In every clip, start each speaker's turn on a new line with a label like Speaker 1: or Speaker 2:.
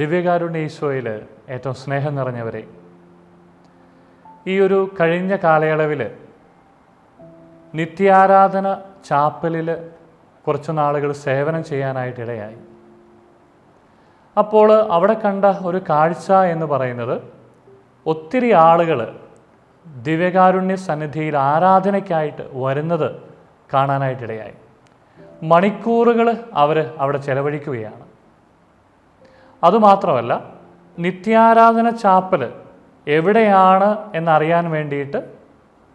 Speaker 1: ദിവ്യകാരുണ്യ ഈശോയിൽ ഏറ്റവും സ്നേഹം നിറഞ്ഞവരെ. ഈ ഒരു കഴിഞ്ഞ കാലയളവിൽ നിത്യാരാധന ചാപ്പലിൽ കുറച്ച് നാളുകൾ സേവനം ചെയ്യാനായിട്ട് ഇടയായി. അപ്പോൾ അവിടെ കണ്ട ഒരു കാഴ്ച എന്ന് പറയുന്നത് ഒത്തിരി ആളുകൾ ദിവ്യകാരുണ്യ സന്നിധിയിൽ ആരാധനയ്ക്കായിട്ട് വരുന്നത് കാണാനായിട്ടിടയായി മണിക്കൂറുകൾ അവർ അവിടെ ചെലവഴിക്കുകയാണ്. അതുമാത്രമല്ല നിത്യാരാധന ചാപ്പൽ എവിടെയാണ് എന്നറിയാൻ വേണ്ടിയിട്ട്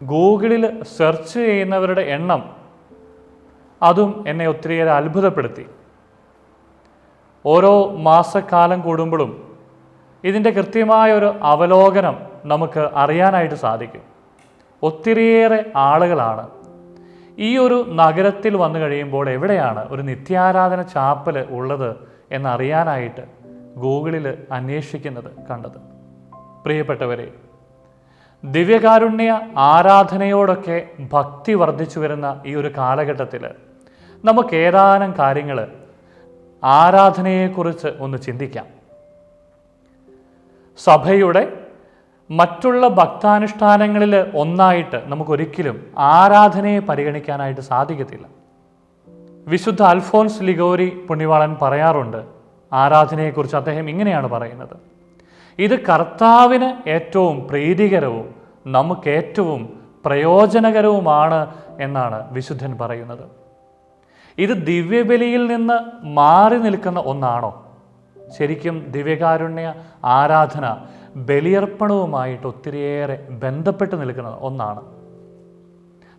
Speaker 1: ഗൂഗിളിൽ സെർച്ച് ചെയ്യുന്നവരുടെ എണ്ണം അതും എന്നെ ഒത്തിരിയേറെ അത്ഭുതപ്പെടുത്തി. ഓരോ മാസക്കാലം കൂടുമ്പോഴും ഇതിന്റെ കൃത്യമായ ഒരു അവലോകനം നമുക്ക് അറിയാനായിട്ട് സാധിക്കും. ഒത്തിരിയേറെ ആളുകളാണ്. ഈ ഒരു നഗരത്തിൽ വന്നു കഴിയുമ്പോൾ എവിടെയാണ് ഒരു നിത്യാരാധന ചാപ്പൽ ഉള്ളത് എന്നറിയാനായിട്ട് ഗൂഗിളിൽ അന്വേഷിക്കുന്നത് കണ്ടത്. പ്രിയപ്പെട്ടവരെ ദിവ്യകാരുണ്യ ആരാധനയോടൊക്കെ ഭക്തി വർദ്ധിച്ചു വരുന്ന ഈ ഒരു കാലഘട്ടത്തിൽ നമുക്ക് ഏതാനും കാര്യങ്ങൾ ആരാധനയെക്കുറിച്ച് ഒന്ന് ചിന്തിക്കാം. സഭയുടെ മറ്റുള്ള ഭക്താനുഷ്ഠാനങ്ങളിൽ ഒന്നായിട്ട് നമുക്കൊരിക്കലും ആരാധനയെ പരിഗണിക്കാനായിട്ട് സാധിക്കത്തില്ല. വിശുദ്ധ അൽഫോൻസ് ലിഗോരി പുണ്യവാളൻ പറയാറുണ്ട് ആരാധനയെക്കുറിച്ച് അദ്ദേഹം ഇങ്ങനെയാണ് പറയുന്നത്. ഇത് കർത്താവിന് ഏറ്റവും പ്രീതികരവും നമുക്ക് ഏറ്റവും പ്രയോജനകരവുമാണ് എന്നാണ് വിശുദ്ധൻ പറയുന്നത്. ഇത് ദിവ്യബലിയിൽ നിന്ന് മാറി നിൽക്കുന്ന ഒന്നാണോ? ശരിക്കും ദിവ്യകാരുണ്യ ആരാധന ബലിയർപ്പണവുമായിട്ട് ഒത്തിരിയേറെ ബന്ധപ്പെട്ട് നിൽക്കുന്ന ഒന്നാണ്.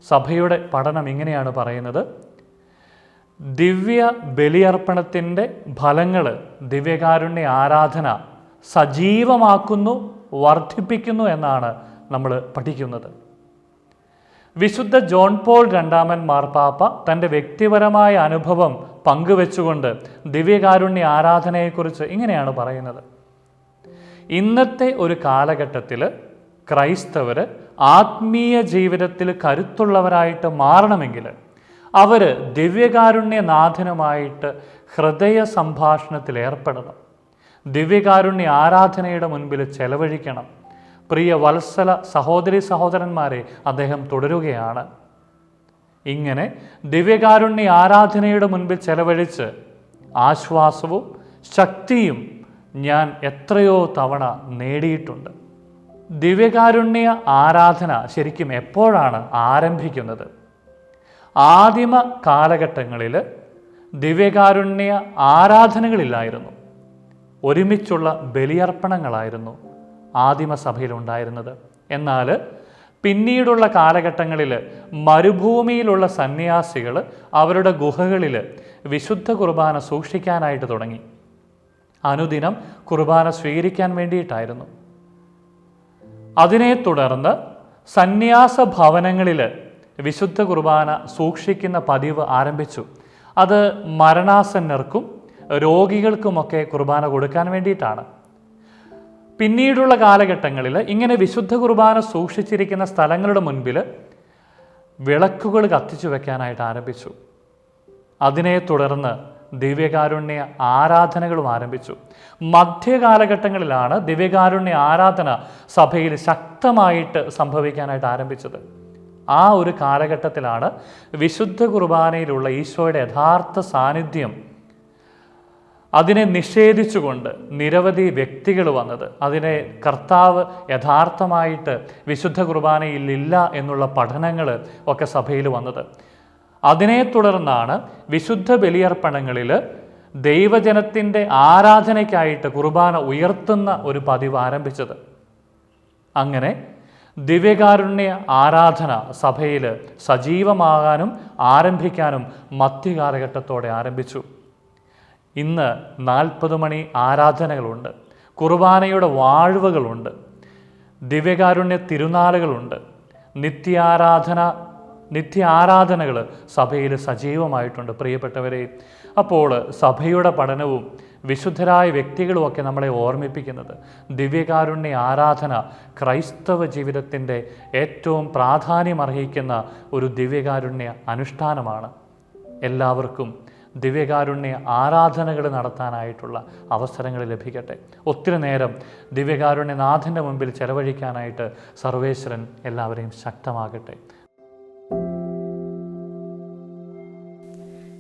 Speaker 1: സഭയുടെ പഠനം ഇങ്ങനെയാണ് പറയുന്നത്. ദിവ്യ ബലിയർപ്പണത്തിന്റെ ഫലങ്ങൾ ദിവ്യകാരുണ്യ ആരാധന സജീവമാക്കുന്നു വർദ്ധിപ്പിക്കുന്നു എന്നാണ് നമ്മൾ പഠിക്കുന്നത്. വിശുദ്ധ ജോൺ പോൾ രണ്ടാമൻ മാർപ്പാപ്പ തന്റെ വ്യക്തിപരമായ അനുഭവം പങ്കുവെച്ചുകൊണ്ട് ദിവ്യകാരുണ്യ ആരാധനയെക്കുറിച്ച് ഇങ്ങനെയാണ് പറയുന്നത്. ഇന്നത്തെ ഒരു കാലഘട്ടത്തിൽ ക്രൈസ്തവർ ആത്മീയ ജീവിതത്തിൽ കരുത്തുള്ളവരായിട്ട് മാറണമെങ്കിൽ അവർ ദിവ്യകാരുണ്യനാഥനുമായിട്ട് ഹൃദയ സംഭാഷണത്തിൽ ഏർപ്പെടണം ദിവ്യകാരുണ്യ ആരാധനയുടെ മുൻപിൽ ചെലവഴിക്കണം. പ്രിയ വത്സല സഹോദരി സഹോദരന്മാരെ അദ്ദേഹം തുടരുകയാണ്. ഇങ്ങനെ ദിവ്യകാരുണ്യ ആരാധനയുടെ മുൻപിൽ ചെലവഴിച്ച് ആശ്വാസവും ശക്തിയും ഞാൻ എത്രയോ തവണ നേടിയിട്ടുണ്ട്. ദിവ്യകാരുണ്യ ആരാധന ശരിക്കും എപ്പോഴാണ് ആരംഭിക്കുന്നത്? ആദിമ കാലഘട്ടങ്ങളിൽ ദിവ്യകാരുണ്യ ആരാധനകളില്ലായിരുന്നു. ഒരുമിച്ചുള്ള ബലിയർപ്പണങ്ങളായിരുന്നു ആദിമ ഉണ്ടായിരുന്നത് എന്നാൽ പിന്നീടുള്ള കാലഘട്ടങ്ങളിൽ മരുഭൂമിയിലുള്ള സന്യാസികൾ അവരുടെ ഗുഹകളിൽ വിശുദ്ധ കുർബാന സൂക്ഷിക്കാനായിട്ട് തുടങ്ങി. അനുദിനം കുർബാന സ്വീകരിക്കാൻ വേണ്ടിയിട്ടായിരുന്നു. അതിനെ തുടർന്ന് സന്യാസ ഭവനങ്ങളിൽ വിശുദ്ധ കുർബാന സൂക്ഷിക്കുന്ന പതിവ് ആരംഭിച്ചു. അത് മരണാസന്നർക്കും രോഗികൾക്കുമൊക്കെ കുർബാന കൊടുക്കാൻ വേണ്ടിയിട്ടാണ്. പിന്നീടുള്ള കാലഘട്ടങ്ങളിൽ ഇങ്ങനെ വിശുദ്ധ കുർബാന സൂക്ഷിച്ചിരിക്കുന്ന സ്ഥലങ്ങളുടെ മുൻപിൽ വിളക്കുകൾ കത്തിച്ചു വെക്കാനായിട്ട് ആരംഭിച്ചു. അതിനെ തുടർന്ന് ദിവ്യകാരുണ്യ ആരാധനകളും ആരംഭിച്ചു. മധ്യകാലഘട്ടങ്ങളിലാണ് ദിവ്യകാരുണ്യ ആരാധന സഭയിൽ ശക്തമായിട്ട് സംഭവിക്കാനായിട്ട് ആരംഭിച്ചത്. ആ ഒരു കാലഘട്ടത്തിലാണ് വിശുദ്ധ കുർബാനയിലുള്ള ഈശോയുടെ യഥാർത്ഥ സാന്നിധ്യം അതിനെ നിഷേധിച്ചുകൊണ്ട് നിരവധി വ്യക്തികൾ വന്നത്. അതിനെ കർത്താവ് യഥാർത്ഥമായിട്ട് വിശുദ്ധ കുർബാനയിൽ ഇല്ല എന്നുള്ള പഠനങ്ങൾ ഒക്കെ സഭയിൽ വന്നത്. അതിനെ തുടർന്നാണ് വിശുദ്ധ ബലിയർപ്പണങ്ങളിൽ ദൈവജനത്തിന്റെ ആരാധനയ്ക്കായിട്ട് കുർബാന ഉയർത്തുന്ന ഒരു പതിവ് ആരംഭിച്ചത്. അങ്ങനെ ദിവ്യകാരുണ്യ ആരാധന സഭയിൽ സജീവമാകാനും ആരംഭിക്കാനും മധ്യകാലഘട്ടത്തോടെ ആരംഭിച്ചു. ഇന്ന് നാൽപ്പത് മണി ആരാധനകളുണ്ട്. കുർബാനയുടെ വാഴ്വുകളുണ്ട്. ദിവ്യകാരുണ്യ തിരുനാളുകളുണ്ട്. നിത്യാരാധന നിത്യ ആരാധനകൾ സഭയിൽ സജീവമായിട്ടുണ്ട്. പ്രിയപ്പെട്ടവരെ അപ്പോൾ സഭയുടെ പഠനവും വിശുദ്ധരായ വ്യക്തികളുമൊക്കെ നമ്മളെ ഓർമ്മിപ്പിക്കുന്നത് ദിവ്യകാരുണ്യ ആരാധന ക്രൈസ്തവ ജീവിതത്തിന്റെ ഏറ്റവും പ്രാധാന്യമർഹിക്കുന്ന ഒരു ദിവ്യകാരുണ്യ അനുഷ്ഠാനമാണ്. എല്ലാവർക്കും ദിവ്യകാരുണ്യ ആരാധനകൾ നടത്താനായിട്ടുള്ള അവസരങ്ങൾ ലഭിക്കട്ടെ. ഒത്തിരി നേരം ദിവ്യകാരുണ്യനാഥന്റെ മുമ്പിൽ ചെലവഴിക്കാനായിട്ട് സർവേശ്വരൻ എല്ലാവരെയും ശക്തമാകട്ടെ.